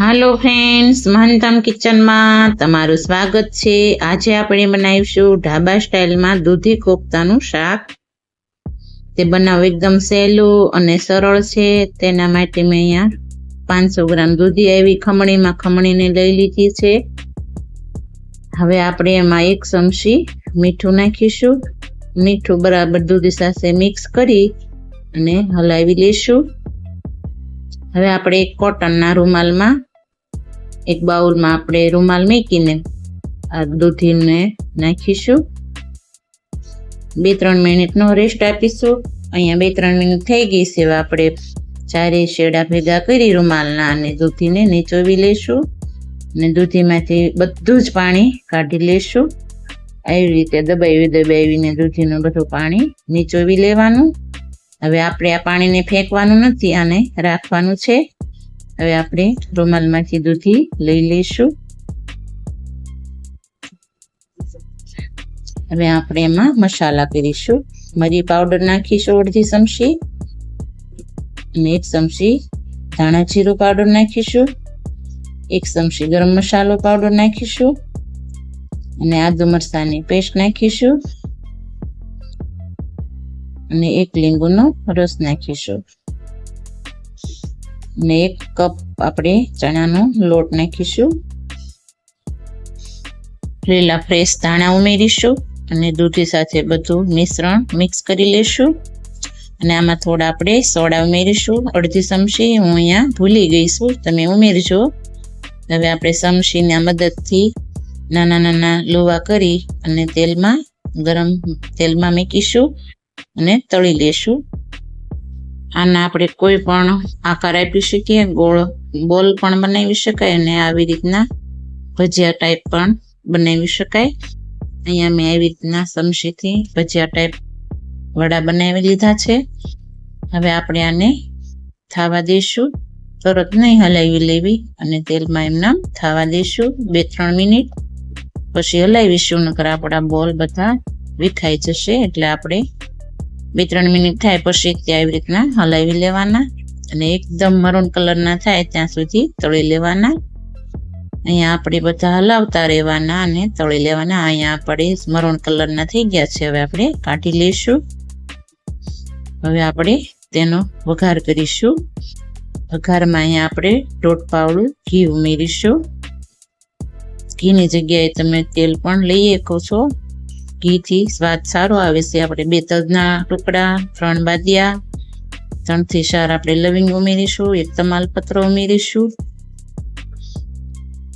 હાલો friends મહંતમ કિચનમાં તમારું સ્વાગત છે. આજે આપણે બનાવીશું ઢાબા સ્ટાઇલમાં દૂધી કોફતાનું શાક. તે બનાવવું એકદમ સહેલું અને સરળ છે. તેના માટે મેં અહીંયા પાંચસો ગ્રામ દૂધી આવી ખમણીમાં ખમણીને લઈ લીધી છે. હવે આપણે એમાં એક ચમચી મીઠું નાખીશું. મીઠું બરાબર દૂધી સાથે મિક્સ કરી અને હલાવી લઈશું. હવે આપણે એક કોટનના રૂમાલમાં, એક બાઉલમાં આપણે રૂમાલ મૂકીને આ દૂધીને નાખીશું. બે ત્રણ મિનિટનો રેસ્ટ આપીશું. અહીંયા બે ત્રણ મિનિટ થઈ ગઈ છે, હવે આપણે ચારે શેડા ભેગા કરી રૂમાલના અને દૂધીને નીચોવી લેશું અને દૂધીમાંથી બધું જ પાણી કાઢી લેશું આવી રીતે દબાવી દબાવીને દૂધીનું બધું પાણી નીચોવી લેવાનું. હવે આપણે આ પાણીને ફેંકવાનું નથી, આને રાખવાનું છે. હવે આપણે રૂમાલમાંથી દૂધી લઈ લઈશું. હવે આપણે એમાં મસાલા કરીશું. મરી પાવડર નાખીશું અડધી ચમચી. અને એક ચમચી ધાણા જીરું પાવડર નાખીશું. એક ચમચી ગરમ મસાલો પાવડર નાખીશું. અને આદુ મરચાની પેસ્ટ નાખીશું. અને એક લીંબુનો રસ નાખીશું. અને એક કપ આપણે ચણાનો લોટ નાખીશું. લીલા ફ્રેશ ધાણા ઉમેરીશું અને દૂધી સાથે બધું મિશ્રણ મિક્સ કરી લેશું. અને આમાં થોડા આપણે સોડા ઉમેરીશું. અડધી ચમચી હું અહીંયા ભૂલી ગઈ છું, તમે ઉમેરજો. હવે આપણે ચમચીના મદદથી નાના નાના લોવા કરી અને તેલમાં ગરમ તેલમાં મૂકીશું. અને તળી લેશું. આના આપણે કોઈ પણ આકાર આપી શકીએ, ગોળ, બોલ પણ બનાવી શકાય અને આવી રીતના ભજીયા ટાઈપ પણ બનાવી શકાય. અહીંયા મેં આવી રીતના સમસીથી ભજીયા ટાઈપ વડા બનાવી લીધા છે. હવે આપણે આને થાવા દઈશું તરત નહીં હલાવી લેવી અને તેલમાં એમના થાવા દઈશું બે ત્રણ મિનિટ. પછી હલાવીશું, નકર આપણા બોલ બધા વિખાઈ જશે એટલે આપણે બે ત્રણ મિનિટ થાય પછી ત્યાં આવી રીતના હલાવી લેવાના અને એકદમ મરૂન કલરના થાય ત્યાં સુધી તળી લેવાના. અહીંયા આપણે બધા હલાવતા રહેવાના અને તળી લેવાના. અહીંયા આપણે મરૂન કલરના થઈ ગયા છે. હવે આપણે કાઢી લઈશું. હવે આપણે તેનો વઘાર કરીશું. વઘારમાં અહીંયા આપણે દોઢ પાવડું ઘી ઉમેરીશું. ઘીની જગ્યાએ તમે તેલ પણ લઈ શકો છો. ઘીથી સ્વાદ સારો આવે છે. આપણે બે તજના ટુકડા, ત્રણ બાદિયા, ત્રણથી ચાર આપણે લવિંગ ઉમેરીશું, એક તમાલપત્ર ઉમેરીશું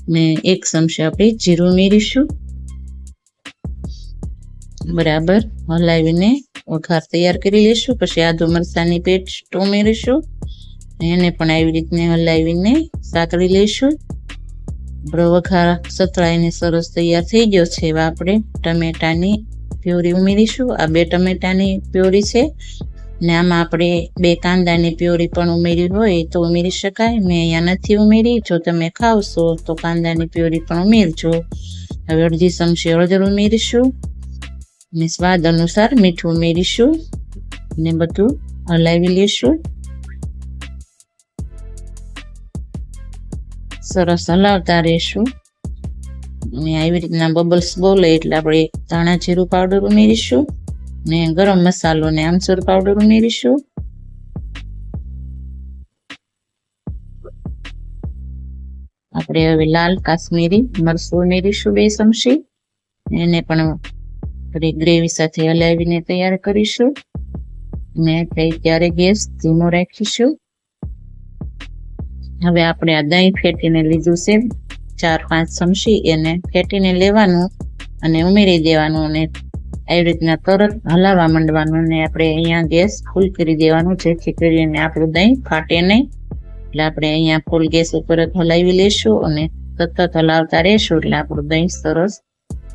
ને એક ચમચી આપણે જીરું ઉમેરીશું. બરાબર, હલાવીને વઘાર તૈયાર કરી લઈશું. પછી આદુ મરચાની પેસ્ટ ઉમેરીશું. એને પણ આવી રીતને હલાવીને સાંકળી લઈશું. આપણો વઘાર સતળાઈને સરસ તૈયાર થઈ ગયો છે. એવા આપણે ટમેટાની પ્યોરી ઉમેરીશું. આ બે ટમેટાની પ્યોરી છે. ને આમાં આપણે બે કાંદાની પ્યોરી પણ ઉમેરી હોય તો ઉમેરી શકાય. મેં અહીંયા નથી ઉમેરી. જો તમે ખાવશો તો કાંદાની પ્યોરી પણ ઉમેરજો. હવે અડધી ચમચી હળદર ઉમેરીશું. ને સ્વાદ અનુસાર મીઠું ઉમેરીશું. ને બધું હલાવી લઈશું. સરસ હલાવતા રહીશું. અને આવી રીતના બબલ્સ બોલે એટલે આપણે ધાણા જીરું પાવડર ઉમેરીશું. ને ગરમ મસાલો ને આમચૂર પાવડર ઉમેરીશું. આપણે હવે લાલ કાશ્મીરી મરચું ઉમેરીશું બે ચમચી. એને પણ આપણે ગ્રેવી સાથે હલાવીને તૈયાર કરીશું. ને ત્યારે ગેસ ધીમો રાખીશું. હવે આપણે આ દહીં ફેટીને લીધું છે. ચાર પાંચ ચમચી એને ફેટીને લેવાનું અને ઉમેરી દેવાનું અને આવી રીતના તરત હલાવવા માંડવાનું અને આપણે અહીંયા ગેસ ફૂલ કરી દેવાનું. જેથી કરીને આપણું દહીં ફાટે નહીં. એટલે આપણે અહીંયા ફૂલ ગેસ ઉપર જ હલાવી લેશું અને સતત હલાવતા રહેશું. એટલે આપણું દહીં સરસ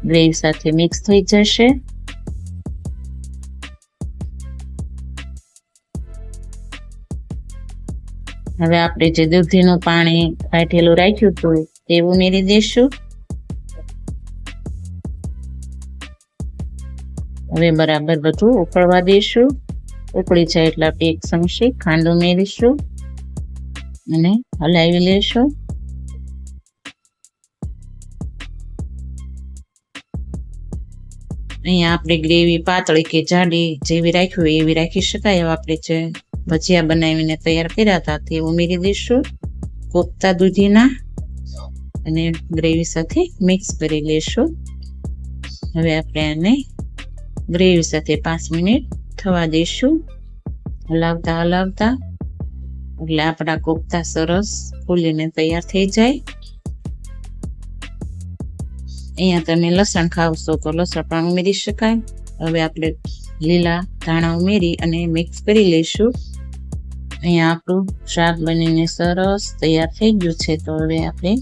ગ્રેવી સાથે મિક્સ થઈ જશે. હવે આપણે જે દૂધીનું પાણી કાઢેલું રાખ્યું હતું તે ઉમેરી દઈશું. હવે બરાબર બધું ઉકળવા દઈશું. ઉકળી જાય એટલે આપણે એક ચમચી ખાંડ ઉમેરીશું અને હલાવી લેશું અહીંયા આપણે ગ્રેવી, પાતળી કે જાડી જેવી રાખવી એવી રાખી શકાય એવા આપણે જે ભજીયા બનાવીને તૈયાર કર્યા હતા તે ઉમેરી દઈશું. કોફતા દૂધીના અને ગ્રેવી સાથે મિક્સ કરી લેશું હવે આપણે આને ગ્રેવી સાથે પાંચ મિનિટ થવા દઈશું. હલાવતા હલાવતા એટલે આપણા કોફતા સરસ ફૂલીને તૈયાર થઈ જાય. અહીંયા તમે લસણ ખાવશો તો લસણ પણ ઉમેરી શકાય. હવે આપણે લીલા ધાણા ઉમેરી અને મિક્સ કરી લઈશું. અહીંયા આપણું શાક બનીને સરસ તૈયાર થઈ ગયું છે તો હવે આપણે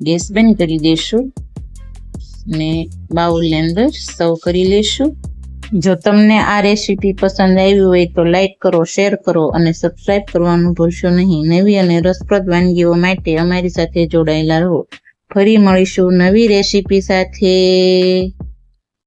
ગેસ બંધ કરી દઈશું અને બાઉલની અંદર સર્વ કરી લઈશું. જો તમને આ રેસીપી પસંદ આવી હોય તો લાઈક કરો, શેર કરો અને સબસ્ક્રાઇબ કરવાનું ભૂલશો નહીં. નવી અને રસપ્રદ વાનગીઓ માટે અમારી સાથે જોડાયેલા રહો. ફરી મળીશું નવી રેસીપી સાથે.